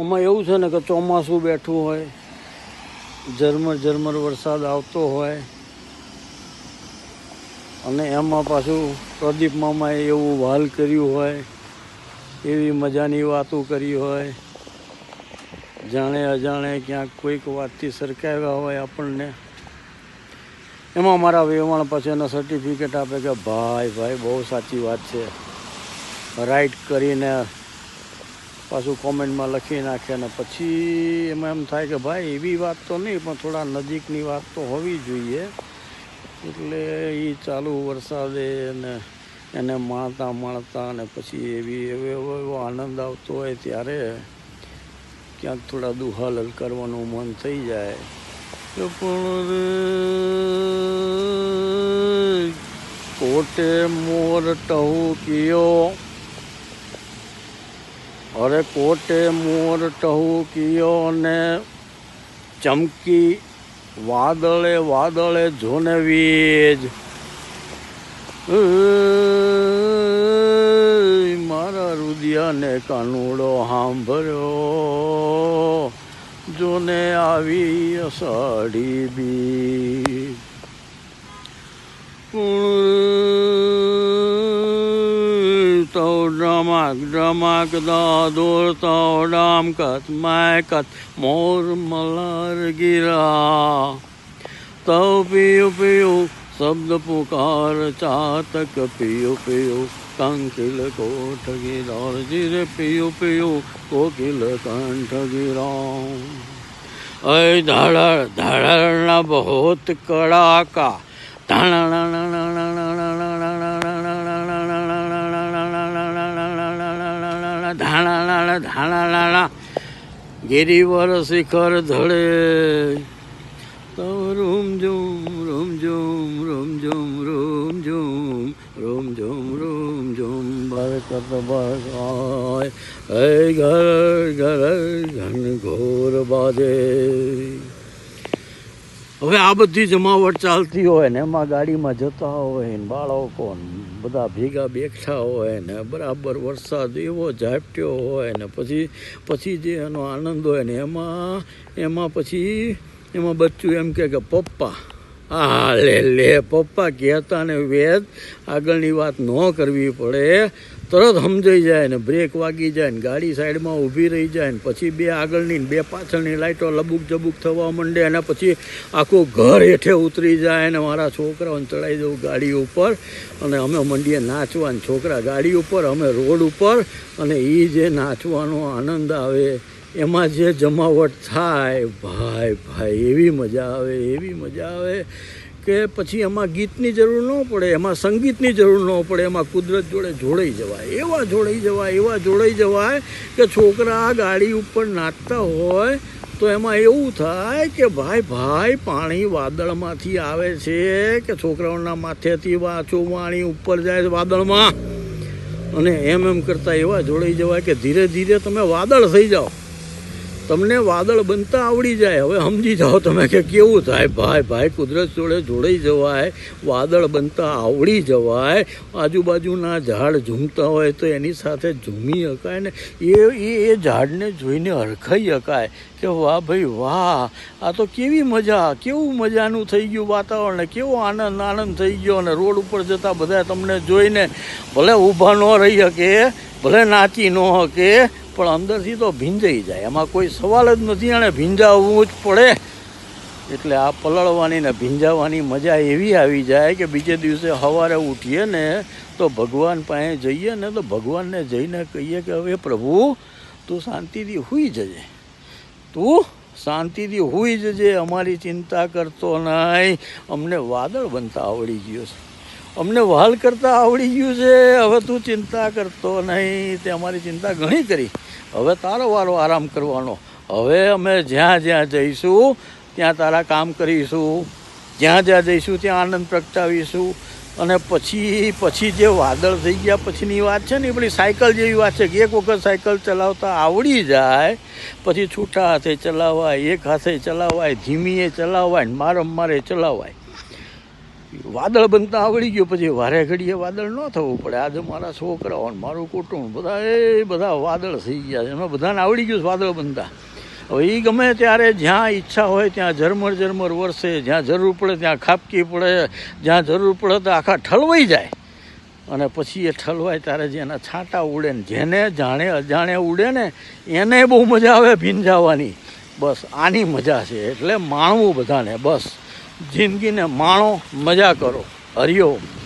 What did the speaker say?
આમાં એવું છે ને કે ચોમાસું બેઠું હોય, ઝરમર ઝરમર વરસાદ આવતો હોય, અને એમાં પાછું પ્રદીપ મામાએ એવું વાલ કર્યું હોય, એવી મજાની વાતો કરી હોય, જાણે અજાણે ક્યાંક કોઈક વાતથી સરકાવ્યા હોય આપણને. એમાં મારા વેવાણ પછી એનો સર્ટિફિકેટ આપે કે, ભાઈ ભાઈ, બહુ સાચી વાત છે. રાઈટ કરીને પાછું કોમેન્ટમાં લખી નાખે ને પછી એમાં એમ થાય કે ભાઈ, એવી વાત તો નહીં, પણ થોડા નજીકની વાત તો હોવી જોઈએ. એટલે એ ચાલુ વરસાદે ને એને માણતા માણતા અને પછી એવી એવો એવો એવો આનંદ આવતો હોય ત્યારે ક્યાંક થોડા દુહાલ કરવાનું મન થઈ જાય. તો પણ કોટે મોર ટહુકિયો અરે કોટે મોર ટહુકિયો ને ચમકી, વાદળે વાદળે જોને વીજ. મારા રુદિયાને કાનુડો સાંભળ્યો જોને આવી અષાઢી બી डमक डमक दूर तो डामकत मैकत मोर मलर गिरा तो पियो पियो शब्द पुकार चातक पियो पियो कंकिल कोठ गिरा जिर पियो पियो कोकिल कंठ गिरा ऐ धड़ धड़ बहुत कड़ाका धड़ કડાકા ધાણા ધાણા ગિરિવર શિખર ધડે તો રૂમ ઝૂમ રૂમ ઝૂમ રૂમ ઝૂમ રૂમ ઝૂમ રૂમ ઝૂમ રૂમ ઝૂમ બરકત બરસાય હે ઘર ઘર ઘન ઘોર બાજે હવે આ બધી જમાવટ ચાલતી હોય ને, એમાં ગાડીમાં જતા હોય ને, બાળકો બધા ભેગા બેઠા હોય ને, બરાબર વરસાદ એવો ઝાપટ્યો હોય ને, પછી પછી જે એનો આનંદ હોય ને, એમાં એમાં પછી, એમાં બચ્ચું એમ કે, પપ્પા હા લે લે પપ્પા કહેતા ને, વેદ, આગળની વાત ન કરવી પડે. તરત સમજાઈ જાય ને, બ્રેક વાગી જાય ને, ગાડી સાઈડમાં ઊભી રહી જાય ને, પછી બે આગળની બે પાછળની લાઈટો લબુક જબુક થવા માંડે અને પછી આખું ઘર હેઠે ઉતરી જાય ને, મારા છોકરાઓને ચડાવી દઉં ગાડી ઉપર અને અમે મંડીએ નાચવા છોકરા ગાડી ઉપર, અમે રોડ ઉપર અને એ જે નાચવાનો આનંદ આવે એમાં જે જમાવટ થાય, ભાઈ ભાઈ, એવી મજા આવે, એવી મજા આવે કે પછી એમાં ગીતની જરૂર ન પડે, એમાં સંગીતની જરૂર ન પડે, એમાં કુદરત જોડે જોડાઈ જવાય, એવા જોડાઈ જવાય, એવા જોડાઈ જવાય કે છોકરા ગાડી ઉપર નાચતા હોય તો એમાં એવું થાય કે ભાઈ ભાઈ, પાણી વાદળમાંથી આવે છે કે છોકરાઓના માથેથી વાંચો, વાણી ઉપર જાય છે વાદળમાં. અને એમ એમ કરતાં એવા જોડાઈ જવાય કે ધીરે ધીરે તમે વાદળ થઈ જાઓ. તમને વાદળ બનતા આવડી જાય. હવે સમજી જાઓ તમે કે કેવું થાય. ભાઈ ભાઈ, કુદરત જોડે જોડાઈ જવાય. વાદળ બનતા આવડી જવાય. આજુબાજુના ઝાડ ઝૂમતા હોય તો એની સાથે ઝૂમી શકાય ને એ એ ઝાડને જોઈને હરખાઈ શકાય કે વાહ, ભાઈ, વાહ, આ તો કેવી મજા. કેવું મજાનું થઈ ગયું વાતાવરણ. કેવો આનંદ આનંદ થઈ ગયો અને રોડ ઉપર જતા બધા તમને જોઈને ભલે ઊભા ન રહી શકે ભલે નાચી ન શકે પણ અંદરથી તો ભીંજાઈ જાય. એમાં કોઈ સવાલ જ નથી અને ભીંજાવવું જ પડે. એટલે આ પલળવાની ને ભીંજાવાની મજા એવી આવી જાય કે બીજે દિવસે સવારે ઉઠીએ ને તો ભગવાન પાસે જઈએ ને તો ભગવાનને જઈને કહીએ કે, હવે પ્રભુ, તું શાંતિથી હુઈ જજે. તું શાંતિથી હુઈ જજે. અમારી ચિંતા કરતો નહીં. અમને વાદળ બનતા આવડી ગયો છે. અમને વહાલ કરતા આવડી ગયું છે. હવે તું ચિંતા કરતો નહીં. તે અમારી ચિંતા ઘણી કરી. હવે તારો વારો આરામ કરવાનો. હવે અમે જ્યાં જ્યાં જઈશું, ત્યાં તારા કામ કરીશું. જ્યાં જ્યાં જઈશું, ત્યાં આનંદ પ્રગટાવીશું. અને પછી પછી જે વાદળ થઈ ગયા પછીની વાત છે ને, એ બધી સાયકલ જેવી વાત છે કે એક વખત સાયકલ ચલાવતા આવડી જાય, પછી છૂટા હાથે ચલાવાય, એક હાથે ચલાવાય, ધીમીએ ચલાવાય મારમ મારે ચલાવાય. વાદળ બનતા આવડી ગયો, પછી વારે ઘડીએ વાદળ ન થવું પડે. આજે મારા છોકરાઓ મારું કુટુંબ, બધા એ બધા વાદળ થઈ ગયા છે. એમાં બધાને આવડી ગયું વાદળ બનતા. હવે એ ગમે ત્યારે જ્યાં ઈચ્છા હોય ત્યાં ઝરમર ઝરમર વરસે, જ્યાં જરૂર પડે ત્યાં ખાપકી પડે, જ્યાં જરૂર પડે તો આખા ઠલવાઈ જાય. અને પછી એ ઠલવાય ત્યારે જેના છાંટા ઉડે ને, જેને જાણે અજાણે ઉડે ને, એને બહુ મજા આવે ભીંજાવાની. બસ આની મજા છે. એટલે માણવું બધાને, બસ. જિંદગીને માણો મજા કરો. હરિઓમ